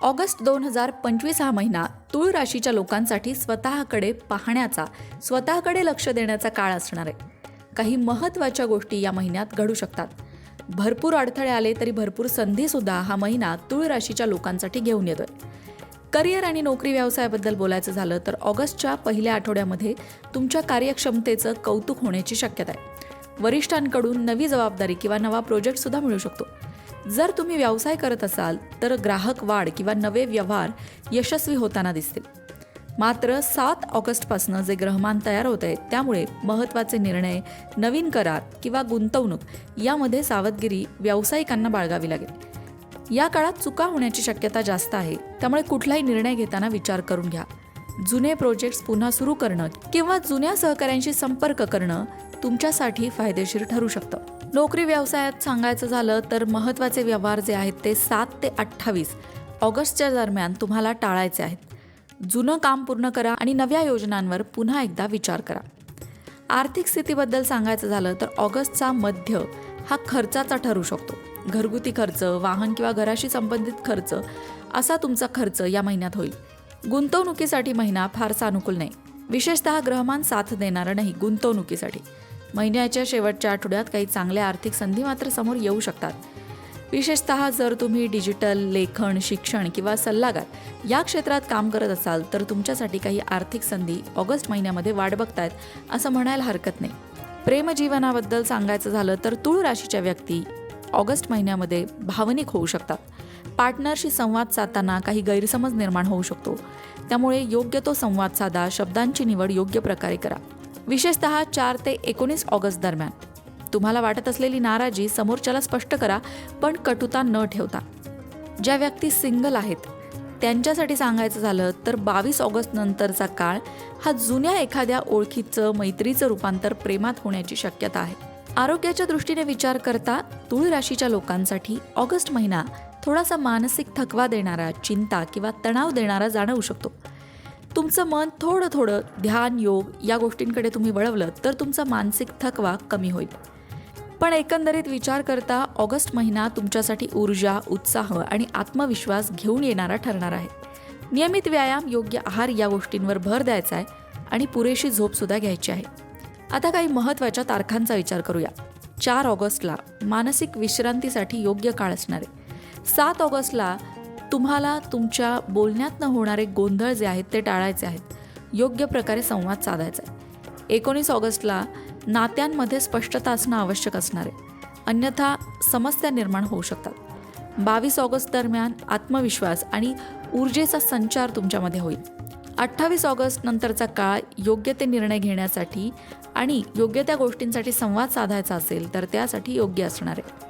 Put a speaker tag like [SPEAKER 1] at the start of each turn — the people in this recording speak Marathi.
[SPEAKER 1] ऑगस्ट दोन हजार पंचवीस हा महिना तुळ राशीच्या लोकांसाठी स्वतःकडे पाहण्याचा स्वतःकडे लक्ष देण्याचा काळ असणार आहे. काही महत्त्वाच्या गोष्टी या महिन्यात घडू शकतात. भरपूर अडथळे आले तरी भरपूर संधीसुद्धा हा महिना तुळ राशीच्या लोकांसाठी घेऊन येतोय. करिअर आणि नोकरी व्यवसायाबद्दल बोलायचं झालं तर ऑगस्टच्या पहिल्या आठवड्यामध्ये तुमच्या कार्यक्षमतेचं कौतुक होण्याची शक्यता आहे. वरिष्ठांकडून नवी जबाबदारी किंवा नवा प्रोजेक्टसुद्धा मिळू शकतो. जर तुम्ही व्यवसाय करत असाल तर ग्राहक वाढ किंवा नवे व्यवहार यशस्वी होताना दिसतील. मात्र सात ऑगस्टपासनं जे ग्रहमान तयार होत आहेत त्यामुळे महत्त्वाचे निर्णय नवीन करार किंवा गुंतवणूक यामध्ये सावधगिरी व्यावसायिकांना बाळगावी लागेल. या काळात चुका होण्याची शक्यता जास्त आहे त्यामुळे कुठलाही निर्णय घेताना विचार करून घ्या. जुने प्रोजेक्ट्स पुन्हा सुरू करणं किंवा जुन्या सहकाऱ्यांशी संपर्क करणं तुमच्यासाठी फायदेशीर ठरू शकतं. नोकरी व्यवसायात सांगायचं झालं तर महत्त्वाचे व्यवहार जे आहेत ते सात ते अठ्ठावीस ऑगस्टच्या दरम्यान तुम्हाला टाळायचे आहेत. जुनं काम पूर्ण करा आणि नव्या योजनांवर पुन्हा एकदा विचार करा. आर्थिक स्थितीबद्दल सांगायचं झालं तर ऑगस्टचा मध्य हा खर्चाचा ठरू शकतो. घरगुती खर्च वाहन किंवा घराशी संबंधित खर्च असा तुमचा खर्च या महिन्यात होईल. गुंतवणुकीसाठी महिना फारसा अनुकूल नाही. विशेषतः ग्रहमान साथ देणारं नाही गुंतवणुकीसाठी. महिन्याच्या शेवटच्या आठवड्यात काही चांगल्या आर्थिक संधी मात्र समोर येऊ शकतात. विशेषतः जर तुम्ही डिजिटल लेखन शिक्षण किंवा सल्लागार या क्षेत्रात काम करत असाल तर तुमच्यासाठी काही आर्थिक संधी ऑगस्ट महिन्यामध्ये वाट बघतायत असं म्हणायला हरकत नाही. प्रेमजीवनाबद्दल सांगायचं झालं तर तुळ राशीच्या व्यक्ती ऑगस्ट महिन्यामध्ये भावनिक होऊ शकतात. पार्टनरशी संवाद साधताना काही गैरसमज निर्माण होऊ शकतो. त्यामुळे योग्य तो संवाद साधा शब्दांची निवड योग्य प्रकारे करा. विशेषतः चार ते एकोणीस ऑगस्ट दरम्यान. तुम्हाला वाटत असलेली नाराजी समोरच्याला स्पष्ट करा पण कटुता न ठेवता. ज्या व्यक्ती सिंगल आहेत त्यांच्यासाठी सांगायचं झालं तर बावीस ऑगस्ट नंतरचा काळ हा जुन्या एखाद्या ओळखीचं मैत्रीचं रूपांतर प्रेमात होण्याची शक्यता आहे. आरोग्याच्या दृष्टीने विचार करता तुळ राशीच्या लोकांसाठी ऑगस्ट महिना थोडासा मानसिक थकवा देणारा चिंता किंवा तणाव देणारा जाणवू शकतो. तुमचं मन थोडं थोडं ध्यान योग या गोष्टींकडे तुम्ही वळवलं तर तुमचा मानसिक थकवा कमी होईल. पण एकंदरीत विचार करता ऑगस्ट महिना तुमच्यासाठी ऊर्जा उत्साह आणि आत्मविश्वास घेऊन येणारा ठरणार आहे. नियमित व्यायाम योग्य आहार या गोष्टींवर भर द्यायचा आहे आणि पुरेशी झोपसुद्धा घ्यायची आहे. आता काही महत्त्वाच्या तारखांचा विचार करूया. चार ऑगस्टला मानसिक विश्रांतीसाठी योग्य काळ असणार आहे. सात ऑगस्टला तुम्हाला तुमच्या बोलण्यातनं होणारे गोंधळ जे आहेत ते टाळायचे आहेत. योग्य प्रकारे संवाद साधायचा आहे. एकोणीस ऑगस्टला नात्यांमध्ये स्पष्टता असणं आवश्यक असणार आहे. अन्यथा समस्या निर्माण होऊ शकतात. बावीस ऑगस्ट दरम्यान आत्मविश्वास आणि ऊर्जेचा संचार तुमच्यामध्ये होईल. अठ्ठावीस ऑगस्ट नंतरचा काळ योग्य ते निर्णय घेण्यासाठी आणि योग्य त्या गोष्टींसाठी संवाद साधायचा असेल तर त्यासाठी योग्य असणार आहे.